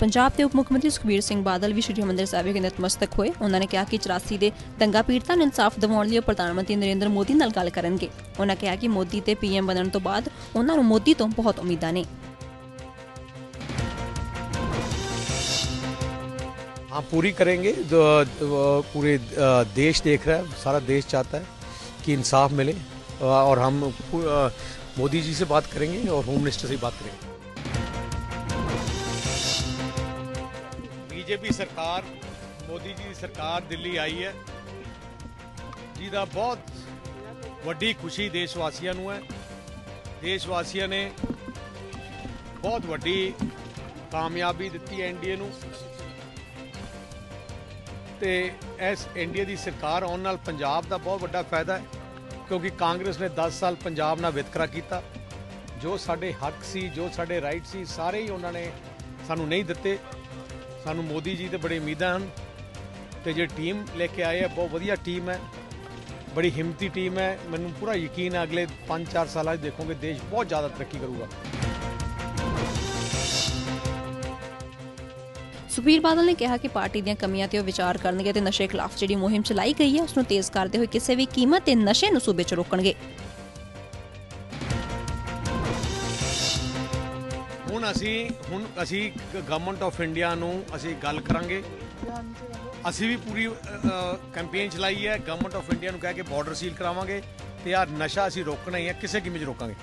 ਪੰਜਾਬ ਦੇ ਉਪ ਮੁੱਖ ਮੰਤਰੀ ਸੁਖਬੀਰ ਸਿੰਘ ਬਾਦਲ ਵੀ ਸ਼੍ਰੀ ਹਰਿਮੰਦਰ ਸਾਹਿਬ ਵਿਖੇ ਨਤਮਸਤਕ ਹੋਏ ਉਹਨਾਂ ਨੇ ਕਿਹਾ ਕਿ 84 ਦੇ ਦੰਗਾ ਪੀੜਤਾਂ ਨੂੰ ਇਨਸਾਫ ਦਿਵਾਉਣ ਲਈ ਉਹ ਪ੍ਰਧਾਨ ਮੰਤਰੀ ਨਰਿੰਦਰ ਮੋਦੀ ਨਾਲ ਗੱਲ ਕਰਨਗੇ ਉਹਨਾਂ ਕਿਹਾ ਕਿ ਮੋਦੀ ਤੇ ਪੀਐਮ ਬਣਨ ਤੋਂ ਬਾਅਦ ਉਹਨਾਂ ਨੂੰ ਮੋਦੀ ਤੋਂ ਬਹੁਤ ਉਮੀਦਾਂ ਨੇ हाँ पूरी करेंगे जो वो पूरे अ, देश देख रहा है सारा देश चाहता है कि इंसाफ मिले अ, और हम पू- अ, मोदी जी से बात करेंगे और होम मिनिस्टर से भी बात करेंगे ਬੀਜੇਪੀ ਸਰਕਾਰ, ਮੋਦੀ ਜੀ ਦੀ ਸਰਕਾਰ ਦਿੱਲੀ ਆਈ ਹੈ। ਜਿਹਦਾ ਬਹੁਤ ਵੱਡੀ ਖੁਸ਼ੀ ਦੇਸ਼ ਵਾਸੀਆਂ ਨੂੰ ਹੈ। ਦੇਸ਼ ਵਾਸੀਆਂ ਨੇ ਬਹੁਤ ਵੱਡੀ ਕਾਮਯਾਬੀ ਦਿੱਤੀ ਹੈ ਐਨਡੀਏ ਨੂੰ। ਤੇ ਇਸ ਇੰਡੀਆ ਦੀ ਸਰਕਾਰ ਆਉਣ ਨਾਲ ਪੰਜਾਬ ਦਾ ਬਹੁਤ ਵੱਡਾ ਫਾਇਦਾ ਹੈ, ਕਿਉਂਕਿ ਕਾਂਗਰਸ ਨੇ 10 ਸਾਲ ਪੰਜਾਬ ਨਾਲ ਵਿਤਕਰਾ ਕੀਤਾ। ਜੋ ਸਾਡੇ ਹੱਕ ਸੀ, ਜੋ ਸਾਡੇ ਰਾਈਟ ਸੀ, ਸਾਰੇ ਹੀ ਉਹਨਾਂ ਨੇ ਸਾਨੂੰ ਨਹੀਂ ਦਿੱਤੇ। ਸਾਨੂੰ ਮੋਦੀ ਜੀ ਤੇ ਬੜੀ ਉਮੀਦਾਂ ਹਨ ਤੇ ਜੇ ਟੀਮ ਲੈ ਕੇ ਆਏ ਆ, ਬਹੁਤ ਵਧੀਆ ਟੀਮ ਹੈ। ਬੜੀ ਹਿੰਮਤੀ ਟੀਮ ਹੈ। ਮੈਨੂੰ ਪੂਰਾ ਯਕੀਨ ਹੈ ਅਗਲੇ 5-4 ਸਾਲਾਂ 'ਚ ਦੇਖੋਗੇ ਦੇਸ਼ ਬਹੁਤ ਜ਼ਿਆਦਾ ਤਰੱਕੀ ਕਰੂਗਾ। ਸੁਖਬੀਰ ਬਾਦਲ ਨੇ ਕਿਹਾ ਕਿ ਪਾਰਟੀ ਦੀਆਂ ਕਮੀਆਂ ਤੇ ਉਹ ਵਿਚਾਰ ਕਰਨਗੇ ਤੇ ਨਸ਼ੇ ਖਿਲਾਫ ਜਿਹੜੀ ਮੁਹਿੰਮ ਚਲਾਈ ਗਈ ਹੈ ਉਸ ਨੂੰ ਤੇਜ਼ ਕਰਦੇ ਹੋਏ ਕਿਸੇ ਵੀ ਕੀਮਤ ਤੇ ਨਸ਼ੇ ਨੂੰ ਸੂਬੇ 'ਚ ਰੋਕਣਗੇ। ਹੁਣ ਅਸੀਂ ਹੁਣ ਅਸੀਂ ਗਵਰਨਮੈਂਟ ਆਫ ਇੰਡੀਆ ਨੂੰ ਅਸੀਂ ਗੱਲ ਕਰਾਂਗੇ। ਅਸੀਂ ਵੀ ਪੂਰੀ ਕੈਂਪੇਨ ਚਲਾਈ ਹੈ। ਗਵਰਨਮੈਂਟ ਆਫ ਇੰਡੀਆ ਨੂੰ ਕਹਿ ਕੇ ਬਾਰਡਰ ਸੀਲ ਕਰਾਵਾਂਗੇ। ਤੇ ਯਾਰ ਨਸ਼ਾ ਅਸੀਂ ਰੋਕਣਾ ਹੀ ਹੈ। ਕਿਸੇ ਕੀਮਤ 'ਚ ਰੋਕਾਂਗੇ?